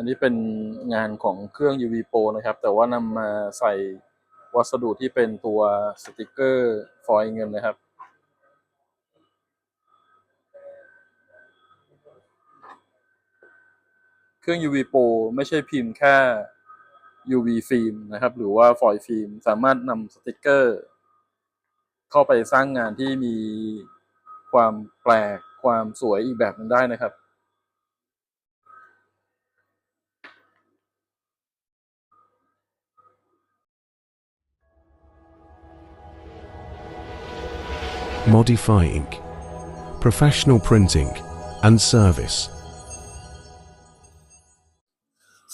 อันนี้เป็นงานของเครื่อง UV Pro นะครับ แต่ว่านำมาใส่วัสดุที่เป็นตัวสติกเกอร์ฟอยล์เงินนะครับ เครื่อง UV Pro ไม่ใช่พิมพ์แค่ UV ฟิล์มนะครับ หรือว่าฟอยล์ฟิล์มสามารถนำสติกเกอร์ เข้าไปสร้างงานที่มีความแปลกความสวยอีกแบบหนึงได้นะครับ Modify Inc. Professional Printing and Service.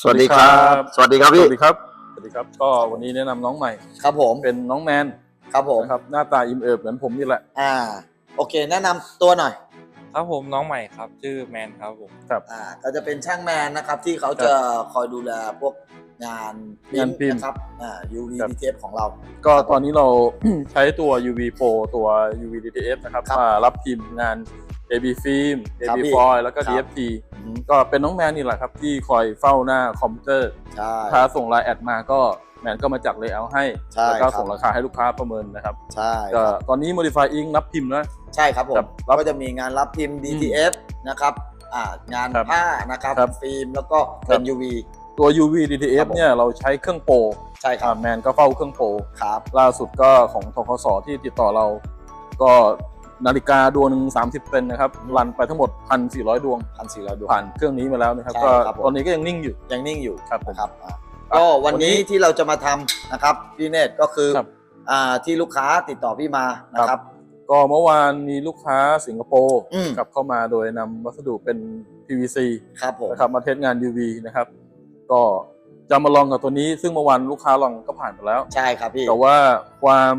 สวัสดีครับ สวัสดีครับสพี่ วัสดีครับ สวัสดีครับ ก็วันนี้แนะนำน้องใหม่ ครับผม เป็นน้องแมนครับผม นะครับ หน้าตาอิ่มเอิบเหมือนผมนี่แหละ อ่า โอเค แนะนำตัวหน่อย ครับผมน้องใหม่ครับ ชื่อแมนครับผมครับอ่า ก็จะเป็นช่างแมนนะครับที่เขาจะคอยดูแลพวก งานงานพิมพ์นะครับอ่า UV ครับ d t f ของเรา ก็ตอนนี้เรา ใช้ตัว UV Pro ตัว UV DTF นะครับครับมารับพิมพ์งาน AB Film ครับ AB พี่ Foil แล้วก็ ครับ DFT อือฮึก็เป็นน้องแมนนี่แหละครับ ที่คอยเฝ้าหน้าคอมพิวเตอร์ใช่ถ้าส่งไลน์แอดมาก็แมนก็มาจัดเลเยอร์ให้ ใช่แล้วก็ครับ ส่งราคาให้ลูกค้าประเมินนะครับใช่ก็ครับตอนนี้ Modify Ink รับพิมพ์แล้ว ใช่ครับผครัมบรับก็จะมีงานรับพิมพ์ DTF นะครับอ่างานครับผ้านะครับครับฟิล์มแล้วก็เป็น UV ตัว UV ครั DTF บผมเนี่ยเราใช้เครื่องโปรใช่ครับอ่าแมนก็เฝ้าเครื่องโปรครับล่าสุดก็ของทกสที่ติดต่อเรา ก็นาฬิกาดวงหนึ่ง30เซนนะครับรันไปทั้งหมด1,400ดวงพันสี่ร้อยดวงผ่านเครื่องนี้มาแล้วนะครับใช่ก็ครับผมตอนนี้ก็ยังนิ่งอยู่ยังนิ่งอยู่ครับผมนะครับอ่าก็วันนี้ที่เราจะมาทำนะครับพี่เนตก็คือครับอ่าที่ลูกค้าติดต่อพี่มานะครับ ก็เมื่อวานมีลูกค้าสิงคโปร์อืมกลับเข้ามาโดยนำวัสดุเป็น PVC ครับผมนะครับมาเทสงาน UV นะครับ ก็จะมาลองกับตัวนี้ ซึ่งเมื่อวานลูกค้าลองก็ผ่านไปแล้ว ใช่ครับพี่ แต่ว่าความ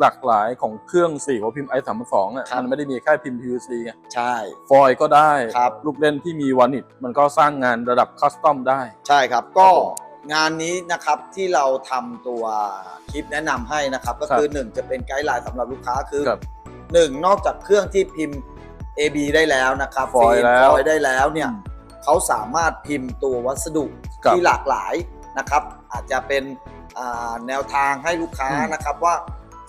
หลากหลายของเครื่องสี่หัวพิมพ์ i 3 2อะครับ มันไม่ได้มีแค่พิมพ์ PVC ไงใช่ ฟอยล์ก็ได้ ครับ ลูกเล่นที่มีวานิชมันก็สร้างงานระดับคัสตอมได้ ใช่ครับก็ครับผมงานนี้นะครับที่เราทำตัวคลิปแนะนำให้นะครับ ก็คือครับหนึ่งจะเป็นไกด์ไลน์สำหรับลูกค้าคือครับหนึ่งนอกจากเครื่องที่พิมพ์ AB ได้แล้วนะครับฟอยล์ล์มแล้ว ฟอยล์ได้แล้วเนี่ยเขาสามารถพิมพ์ตัววัสดุ ครับที่หลากหลายนะครับ อาจจะเป็นอ่าแนวทางให้ลูกค้าอืมนะครับว่า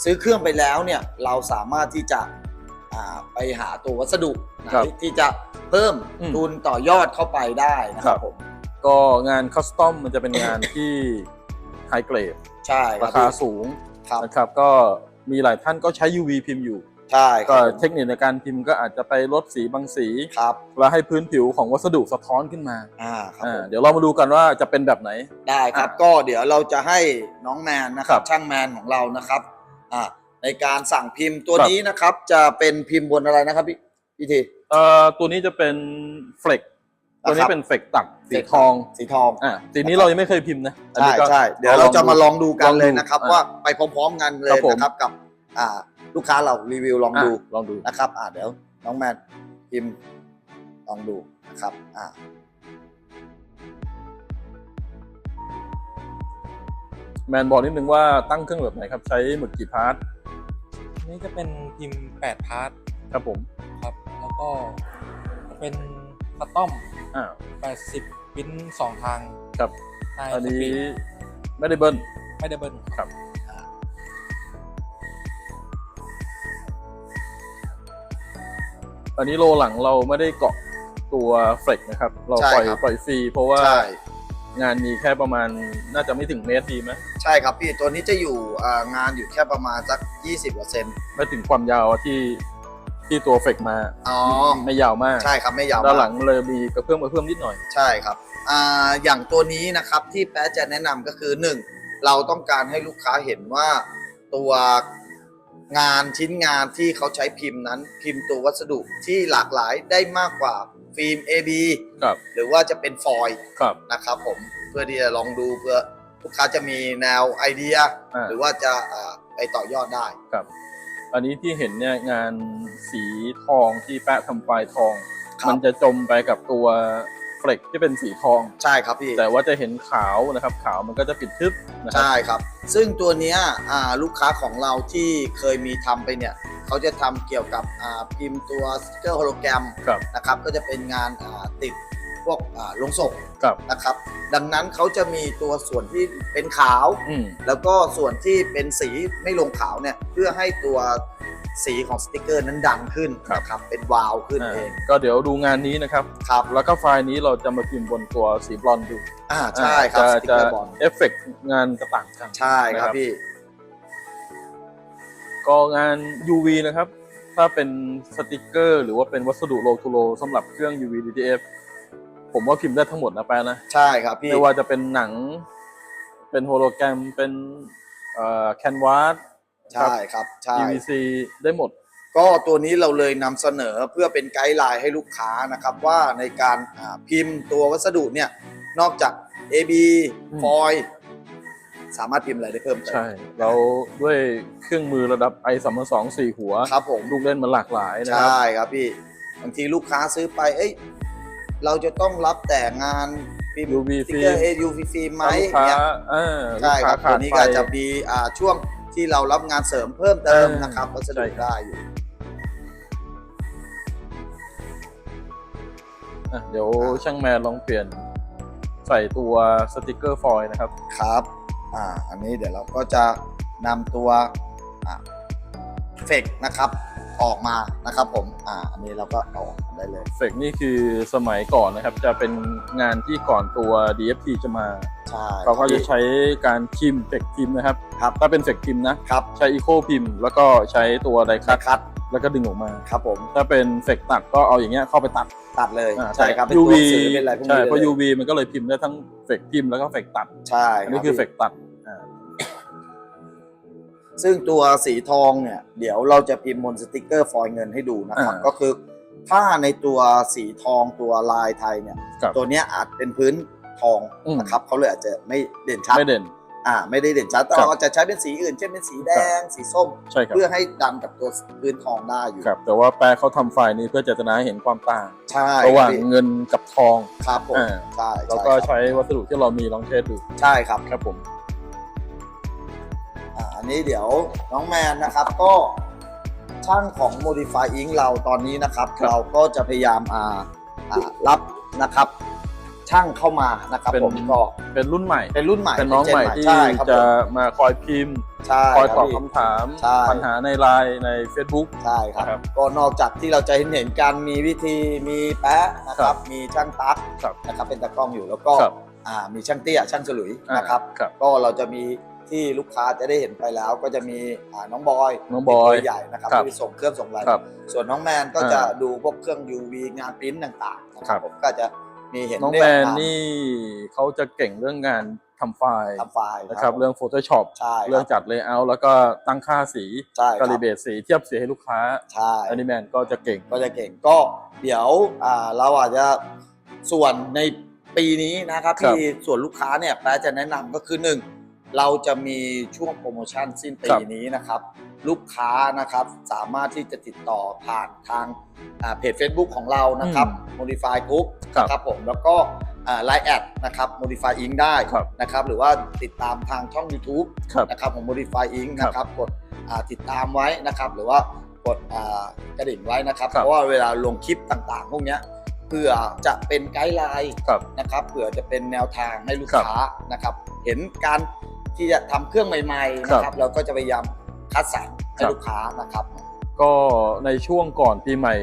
ซื้อเครื่องไปแล้วเนี่ยเราสามารถที่จะอ่าไปหาตัววัสดุไหนที่จะเพิ่มอืมทุนต่อยอดเข้าไปได้นะครับผมก็งานคัสตอมมันจะเป็นงานที่ไฮเกรดใช่ครารับคาพี่สูงครับนะครับก็มีหลายท่านก็ใช้ UV พิมพ์อยู่ ใช่คก็รับเทคนิคในการพิมพ์ก็อาจจะไปลดสีบางสีครับแล้วให้พื้นผิวของวัสดุสะท้อนขึ้นมาอ่าครับอ่าผมเดี๋ยวเรามาดูกันว่าจะเป็นแบบไหนได้ครับอะก็เดี๋ยวเราจะให้น้องแมนนะครัครับบช่างแมนของเรานะครับอ่าในการสั่งพิมพ์ตัวครับนี้นะครับจะเป็นพิมพ์บนอะไรนะครับพี่พี่ทีเอ่อตัวนี้จะเป็นเฟลกตัวนี้นะครับเป็นเฟลกตักสีทองสีทองอ่าสีนี้เรายังไม่เคยพิมพ์นะอันใช่นี้ก็ใช่เดี๋ยวเราจะมาลองดูกันลองดูเลยนะครับอะว่าไปพร้อมๆกันเลครัยบผมนะครับกับอ่า ลูกค้าเรารีวิวลองอะดูลองดูนะครับอ่าเดี๋ยวน้องแมนพิมพ์ลองดูนะครับอ่าแมนบอกนิดนึงว่าตั้งเครื่องแบบไหนครับใช้หมึกกี่พาร์ทอันนี้จะเป็นพิมพ์8พาร์ทครับผมครับ แล้วก็จะเป็นคัตตอมอ่า80 ปิ้นสองทางครับใต้อันสนี้ปีดไม่ได้เบิ้ลไม่ได้เบิ้ลครับ อันนี้โลหลังเราไม่ได้เกาะตัวเฟลกนะครับ เราใช่ปล่อยครับ ปล่อยฟรีเพราะว่าใช่ งานมีแค่ประมาณน่าจะไม่ถึงเมตรดีไหมใช่ครับพี่ตัวนี้จะอยู่อ่างานอยู่แค่ประมาณสัก 20%เปอร์เซ็นต์ไม่ถึงความยาวที่ที่ตัวเฟลกมาอ๋อ ไม่ยาวมากใช่ครับไม่ยาวด้านมากหลังเลยมีกระเพื่อมกระเพื่อมนิดหน่อย ใช่ครับอ่าอย่างตัวนี้นะครับที่แป๊ะจะแนะนำก็คือ 1. เราต้องการให้ลูกค้าเห็นว่าตัว งานชิ้นงานที่เขาใช้พิมพ์นั้น พิมพ์ตัววัสดุที่หลากหลายได้มากกว่าฟิล์ม AB ครับหรือว่าจะเป็นฟอยล์ครับ นะครับผมเพื่อที่จะลองดูเพื่อลูกค้าจะมีแนวไอเดีย อ่า หรือว่าจะอ่าไปต่อยอดได้ ครับ อันนี้ที่เห็นเนี่ยงานสีทองที่แปะทำไฟล์ทอง ครับ มันจะจมไปกับตัว เฟลกที่เป็นสีทอง ใช่ครับพี่แต่ว่าจะเห็นขาวนะครับ ขาวมันก็จะปิดทึบนะครัใช่ครับ ซึ่งตัวเนี้ยอ่าลูกค้าของเราที่เคยมีทำไปเนี่ยเขาจะทำเกี่ยวกับอ่าพิมพ์ตัวสติ๊กเกอร์โฮโลแกรมครับนะครับก็จะเป็นงานอ่าติดพวกอ่าลงศพครับนะครับ ดังนั้นเขาจะมีตัวส่วนที่เป็นขาว อืม แล้วก็ส่วนที่เป็นสีไม่ลงขาวเนี่ยเพื่อให้ตัว สีของสติกเกอร์นั้นดังขึ้นนะครับเป็นวาวขึ้นอ่าเองก็เดี๋ยวดูงานนี้นะครับครับแล้วก็ไฟล์นี้เราจะมาพิมพ์บนตัวสีบลอนด์ดูอ่าใช่ครับจะสติกจะเกอร์บอลเอฟเฟกต์งานจะต่างกันใช่ครับนะครับพี่ก็งาน UV นะครับ ถ้าเป็นสติกเกอร์ หรือว่าเป็นวัสดุโลทูโลสำหรับเครื่อง UV DTF ผมว่าพิมพ์ได้ทั้งหมดนะแปะนะ ใช่ครับพี่ ไม่ว่าจะเป็นหนัง เป็นโฮโลแกรม เป็นเอ่อแคนวาส ใช่ครับใช่ PVC ได้หมด ก็ตัวนี้เราเลยนำเสนอเพื่อเป็นไกด์ไลน์ให้ลูกค้านะครับ ว่าในการอ่าพิมพ์ตัววัสดุเนี่ย นอกจาก AB อืม ฟอยล์สามารถพิมพ์อะไรได้เพิ่มเติมใช่เราด้วยเครื่องมือระดับ i 3 2 4หัว ครับผม ลูกเล่นมันหลากหลายนะครับ ใช่ครับพี่บางทีลูกค้าซื้อไป เอ้ยเราจะต้องรับแต่งานพิมพ์ UV สติ๊กเกอร์ UV ฟิล์มไหมลูกค้าเนี่ยเออลูใช่กคค้ารับขาตัวดนี้ไฟก็จะมีอ่าช่วง ที่เรารับงานเสริมเพิ่มเติมเออนะครับวัสใช่ดุครับได้อยู่อะเดี๋ยวช่างแมนลองเปลี่ยนใส่ตัวสติกเกอร์ฟอยล์นะครับ ครับอ่าอันนี้เดี๋ยวเราก็จะนำตัวอ่าเฟกนะครับออกมานะครับผมอ่าอันนี้เราก็เอาออกได้เลย เฟกนี่คือสมัยก่อนนะครับ จะเป็นงานที่ก่อนตัว DFT จะมา ใช่เขาก็จะใช้การพิมพ์เฟกพิมพ์นะครับ ครับถ้าเป็นเฟกพิมพ์นะครับใช้อีโคพิมพ์ แล้วก็ใช้ตัวไดคัคัตดคัดแล้วก็ดึงออกมา ครับผม ถ้าเป็นเฟกตัดก็เอาอย่างเงี้ยเข้าไปตัดตัดเลยอ่าใช่ครับเป็นแต่ตัว UV สื่อเป็นอะไรพวกใช่นี้เพราะเลย UV มันก็เลยพิมพ์ได้ทั้งเฟกพิมพ์แล้วก็เฟกตัดใช่อันนี้รับคือพี่เฟกตัดอ่าซึ่งตัวสีทองเนี่ย เดี๋ยวเราจะพิมพ์บนสติกเกอร์ฟอยล์เงินให้ดูนะครับอ่าก็คือถ้าในตัวสีทองตัวลายไทยเนี่ยครับตัวเนี้ยอาจเป็นพื้น ทองอืม นะครับเขาเลยอาจจะไม่เด่นชัดไม่เด่น อ่าไม่ได้เด่นชัดแต่ครับ เราจะใช้เป็นสีอื่น เช่นเป็นสีแดง สีส้ม ใช่ครับเพื่อให้ดันกับตัวพื้นทองได้อยู่ครับ แต่ว่าแปลเขาทำไฟล์นี้เพื่อจะจะให้เห็นความต่าง ใช่ระหว่างคบพี่เงินกับทอง ครับผมอ่า ใช่แล้วก็ใช่ครับใช้วัสดุที่เรามีลองเทสดูใช่ครับ ครับผม อ่าอันนี้เดี๋ยวน้องแมนนะครับก็ช่างของ Modify Ink เราตอนนี้นะครับ ครับเราก็จะพยายามอ่าอ่ารับนะครับ ช่างเข้ามานะครับผมก็เป็นรุ่นใหม่ เป็นรุ่นใหม่เป็นน้องจใหม่ที่ใช่ครับจะผมมาคอยพิมพ์ ใช่คอยตอบรับพี่ คำถาม ใช่ ปัญหาในไลน์ใน Facebook ใช่ครับ ครับก็นอกจากที่เราจะเห็นเห็นกันมีวิธีมีแปะนะคครัรับบ มีช่างตั๊กครับนะครับเป็นตากล้องอยู่แล้วก็ครับอ่ามีช่างเตี้ยช่างฉลุยอ่านะครับ ครับ ก็เราจะมีที่ลูกค้าจะได้เห็นไปแล้ว ก็จะมีอ่าน้องบอยน้องบอยตัวใหญ่นะครับครับ ที่ส่งเครื่องส่งอะไรครับ ส่วนน้องแมนก็อ่าจะดูพวกเครื่อง UV งานปริ้นต่างๆนะคครัรับบ ผมก็จะ มีเห็นน้องได้แมออนกมานี่เขาจะเก่งเรื่องงานทำไฟล์ทำไฟล์นะครับผมเรื่อง Photoshop ใช่เรื่องจัด Layout แล้วก็ตั้งค่าสีใช่คการิรับเบตสีเทียบสีให้ลูกค้าใช่อันนี้แมนก็จะเก่งก็จะเก่งก็เดี๋ยวอ่าเราอาจจะส่วนในปีนี้นะครับครับที่ส่วนลูกค้าเนี่ยแปะจะแนะนำก็คือหนึ่งเราจะมีช่วงโปรโมชั่นสิ้นปีครับนี้นะครับ ลูกค้านะครับ สามารถที่จะติดต่อผ่านทางอ่าเพจ Facebook ของเรานะครับ Modify Group ครับนะครับผมแล้วก็ไลน์แอดนะครับ Modify Ink ได้ครับนะครับหรือว่าติดตามทางช่อง YouTube ครับนะครับของ Modify Ink ครับนะครับกดอ่าติดตามไว้นะครับ หรือว่ากดอ่ากระดิ่งไว้นะครับครับ เพราะว่าเวลาลงคลิปต่างๆ พวกเนี้ยเพื่อจะเป็นไกด์ไลน์ครับนะครับเผื่อจะเป็นแนวทางให้ลูกครับค้านะครับ เห็นการที่จะทำเครื่องใหม่ๆครับนะครับ เราก็จะพยายาม คัดสรรให้ครับลูกค้านะครับ ก็ในช่วงก่อนปีใหม่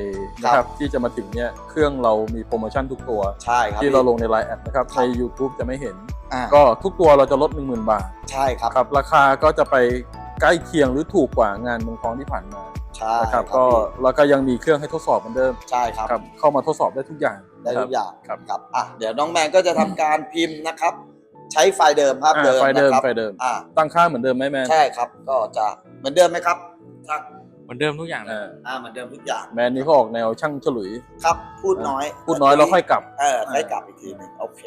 นะคครัรับบที่จะมาถึงเนี่ยเครื่องเรามีโปรโมชั่นทุกตัว ใช่ครับที่เราลงในไลน์แอดนะครับครัในบ YouTube จะไม่เห็นอ่าก็ทุกตัวเราจะลด 10,000 บาท ใช่ครับครับ ราคาก็จะไปใกล้เคียงหรือถูกกว่างานเมืองทองที่ผ่านมาใช่นะครับครับก็พี่แล้วก็ยังมีเครื่องให้ทดสอบเหมือนเดิมใช่ครับครับ เข้ามาทดสอบได้ทุกอย่างได้ทุกอย่างครับครับอะเดี๋ยวน้องแมนก็จะทำการพิมพ์นะครับ ใช้ไฟล์เดิมภาพอ่าเดิมไฟล์เดิมนะครับไฟล์เดิม อ่าตั้งค่าเหมือนเดิมไหมแมนใช่ครับ ก็จะเหมือนเดิมไหมครับช่างเหมือนเดิมทุกอย่างเลยอ่าอ่าเหมือนเดิมทุกอย่างแมนนี่เขาออกแนวช่างฉลุย ครับ พูดน้อยพูดน้อยแล้วค่อยกลับ เออค่อยกลับอีกทีหนึงโอเค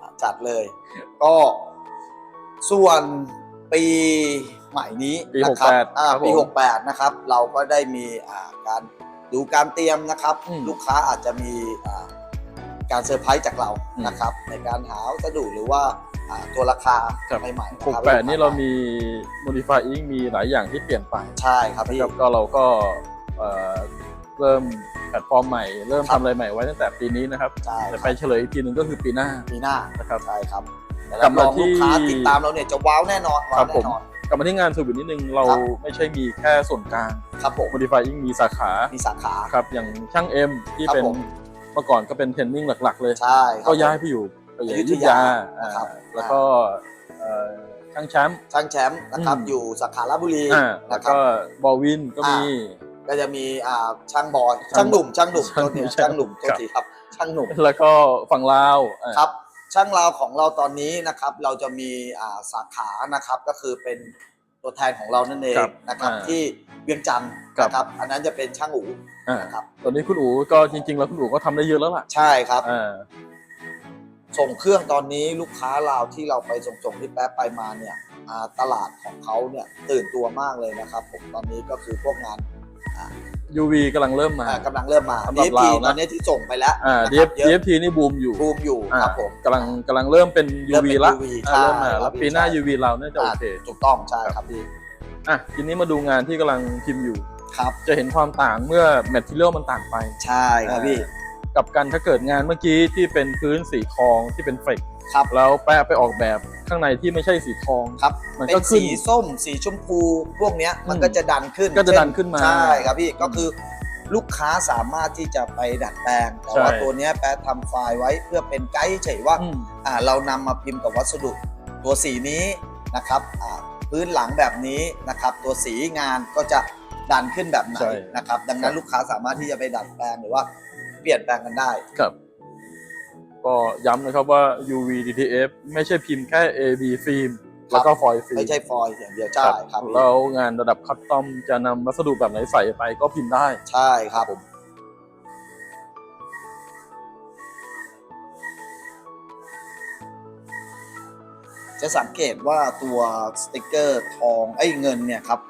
อะจัดเลย ก็ส่วนปีใหม่นี้ปีนะครับ68อ่าครับผมปี68นะครับ เราก็ได้มีอ่าการดูการเตรียมนะครับ อืม ลูกค้าอาจจะมีอ่า การเซอร์ไพรส์จากเราอืมนะครับในการหาวัสดุหรือว่าอ่าตัวราคาครับใหม่ๆะหกครับแปดนี่เรามี modify ink มีหลายอย่างที่เปลี่ยนไปใช่ครับพี่นะครับก็เราก็เอ่อเริ่มแพลตฟอร์มใหม่เริ่มครัทำบอะไรใหม่ไว้ตั้งแต่ปีนี้นะครับใช่แต่คไปรับเฉลยอีกทีหนึ่งก็คือปีหน้าปีหน้านะครับใช่ครับแต่กลัรับบรมาองลูกค้าที่ติดตามเราเนี่ยจะว้าวแน่นอนคว้ารัวบผมแน่นอนกลับมาที่งานสวิตนิดนึงเราครับไม่ใช่มีแค่ส่วนกลางครับผม Modifying มีสาขา มีสาขาครับอย่างช่างเอ็มที่ครับเป็นผม เมื่อก่อนก็เป็นเทรนนิ่งหลัก ๆ เลย ใช่ครับ ก็ย้ายไปอยู่ไปอยู่อยุอธยุธยายานะครับ อ่าแล้วก็เอ่อช่างแชมป์ ช่างแชมป์นะครับอืม อยู่สาขาลาชบุรีอ่าแล้นะวครับ ก็บอลวินก็มี ก็จะมีอ่าช่างบอยช่าช่างงหนุ่มช่างหนุ่มช่างตัวเนี่ยช่างช่างหนุ่มตัวครับทีครับ ช่างหนุ่มแล้วก็ฝั่งลาวอ่า ครับ ช่างราวของเราตอนนี้นะครับ เราจะมีอ่าสาขานะครับก็คือเป็น ตัวแทนของเรานั่นเองครับนะครับอ่าที่เวียงจันทร์ครับ นะครับ อันนั้นจะเป็นช่างอูอ่านะครับตอนนี้คุณอู๋ก็จริง ๆ แล้วคุณอู๋ก็ทำได้เยอะแล้วล่ะใช่ครับ อ่า ส่งเครื่องตอนนี้ลูกค้าเราวที่เราไปส่งส่งที่แป๊บไปมาเนี่ยอ่าตลาดของเขาเนี่ยตื่นตัวมากเลยนะครับ ผมตอนนี้ก็คือพวกงาน UV กำลังเริ่มมา อ่ากำลังเริ่มมา สำหรับ DFT เรานะ ตอนนี้ที่ส่งไปแล้วอ่า นะค DF รับเยอะ DFT นี่บูมอยู่บูมอยู่อ่าครับผม กำลังกำลังเริ่มเป็น เริ่ม UV เป็นละ UV อ่าเริ่มมาใช่แล้วครับปีหน้า ใช่ UV เราน่าจะโอเค ถูกต้องใช่ครับพี่อะทีนี้มาดูงานที่กำลังพิมพ์อยู่ ครับ จะเห็นความต่างเมื่อแมทเทียลมันต่างไป ใช่ครับพี่ กับกันถ้าเกิดงานเมื่อกี้ที่เป็นพื้นสีทองที่เป็นเฟก ครับแล้วแปะไปออกแบบข้างในที่ไม่ใช่สีทองครับมันเป็ก็นขึ้น สีส้ม สีชมพู พวกเนี้ยมันอืมก็จะดันขึ้นก็จะเช่ดันขึ้นมาใช่ครับพี่ก็คือลูกค้าสามารถที่จะไปดัดแปลง แต่ว่าใช่ ตัวเนี้ยแป๊ะทำไฟล์ไว้เพื่อเป็นไกด์เฉยว่า อืม อ่าเรานำมาพิมพ์กับวัสดุตัวสีนี้นะครับอ่าพื้นหลังแบบนี้นะครับ ตัวสีงานก็จะดันขึ้นแบบไหนใช่นะครับ ดังนั้นลูกค้าสามารถที่จะไปดัดแปลงหรือว่าเปลี่ยนแปลงกันได้ ครับ ก็ย้ำนะครับว่า UV DTF ไม่ใช่พิมพ์แค่ AB ฟิล์มแล้วก็ฟอยล์ฟิล์มไม่ใช่ฟอยล์อย่างเดียวใช่ครับพี่แล้วงานระดับคัสตอมจะนำวัสดุแบบไหนใส่ไปก็พิมพ์ได้ ใช่ครับจะสังเกตว่าตัวสติกเกอร์ทองไอ้ยเงินเนี่ยครับ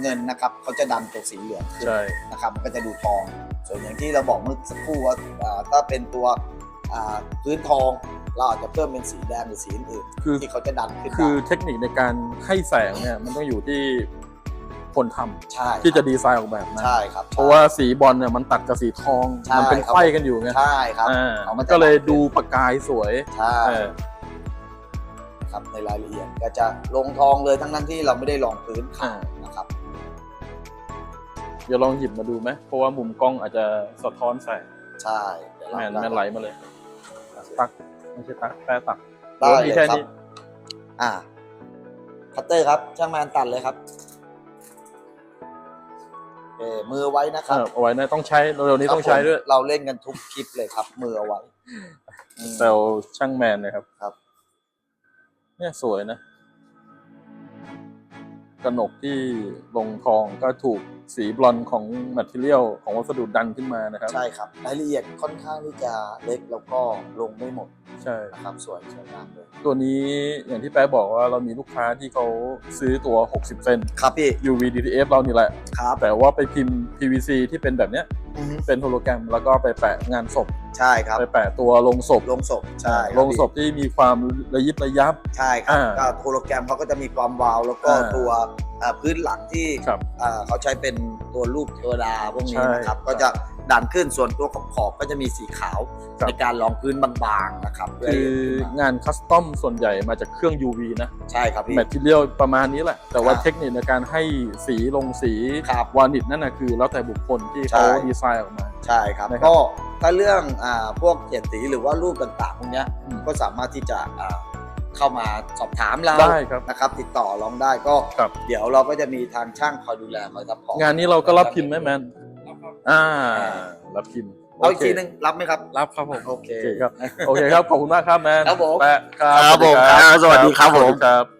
เงินนะครับเขาจะดันตัวสีเหลืองขึ้นใช่ นะครับมันก็จะดูทอง ส่วนอย่างที่เราบอกเมื่อสักครู่ว่าอ่าถ้าเป็นตัวอ่า พื้นทองเราอาจจะเพิ่มเป็นสีแดงหรือสีอื่นคือที่เขาจะดันขึ้นคือได้เทคนิคในการให้แสงเนี่ยมันต้องอยู่ที่คนทำใช่ที่จะดีไซน์ออกแบบนะใช่ครับเพราะว่าสีบอลเนี่ยมันตัดกับสีทองใช่มันเป็นครับไข่กันอยู่ไงใช่ครับอ่าขามันจะก็เลยดูประกายสวยใช่เออครับในรายละเอียดก็จะลงทองเลยทั้งนั้นที่เราไม่ได้ลองพื้นอ่าขาวนะครับเดี๋ยวลองหยิบมาดูไหมเพราะว่ามุมกล้องอาจจะสะท้อนแสงใช่เดี๋ยวเราแมนแมนไหลมาเลย ตักไม่ใช่ตักแปรตักได้โอ้เลมียแค่ครับ นี้อ่า คัตเตอร์ครับ ช่างแมนตัดเลยครับเออมือไว้นะคเอรับอเอาไว้นะต้องใช้เร็วๆนี้ต้องใช้ด้วยครับผมเราเล่นกันทุกคลิปเลยครับ มือเอาไว้อืม เซลช่างแมนนะครับครับ เนี่ยสวยนะ กระหนกที่ลงทองก็ถูกสีบลอนของแมทเทียลของวัสดุดันขึ้นมานะครับ ใช่ครับ รายละเอียดค่อนข้างที่จะเล็กแล้วก็ลงไม่หมด ใช่ นะครับสวยสวยงามเลยตัวนี้อย่างที่แป๊ะบอกว่าเรามีลูกค้าที่เขาซื้อตัว 60 เซน ครับพี่ UV DTF เรานี่แหละ ครับแต่ว่าไปพิมพ์ PVC ที่เป็นแบบเนี้ยอือฮึเป็นโฮโลแกรมแล้วก็ไปแปะงานศพ ใช่ครับไปแปะตัวลงศพลงศพใช่ครับลงพี่ศพที่มีความระยิบระยับ ใช่ครับอ่าก็โฮโลแกรมเขาก็จะมีความวาว แล้วก็อ่า ตัวอ่าพื้นหลังที่ ครับ อ่าเขาใช้เป็นตัวรูปเทวดาพวกนี้ใช่นะครับครับก็จะ ดันขึ้นส่วนตัวขอบขอบๆก็จะมีสีขาว ครับ ในการรองพื้นบางๆนะครับเพื่คือให้เห็นขึ้นมางานคัสตอมส่วนใหญ่มาจากเครื่อง UV นะใช่ครับพี่ แมทเทียลประมาณนี้แหละ แต่ว่าครับ เทคนิคในการให้สีลงสีครับ วานิชนั่นนะคือแล้วแต่บุคคลที่เขาใช่ ดีไซน์ออกมา ใช่ครับนะครับก็ถ้าเรื่องอ่าพวกเขียนสีหรือว่ารูปต่างๆพวกเนี้ยอืม ก็สามารถที่จะอ่าเข้ามาสอบถามเราได้ครับ นะครับ ติดต่อลองได้ก็ ครับ เดี๋ยวเราก็จะมีทางช่างคอยดูแลคอยซัพพอร์ตงานนี้เราก็รับพิมพ์ไหมแมน อ่ารับพิมพ์เอาอีกโคทีนึงรับไหมครับ รับครับผมโอเคโอเค ครับ โอเคครับ ขอบคุณมากครับแมนครับผม แปะครับ ครับผมครับสวัสดีครับผมสวัสดีครับ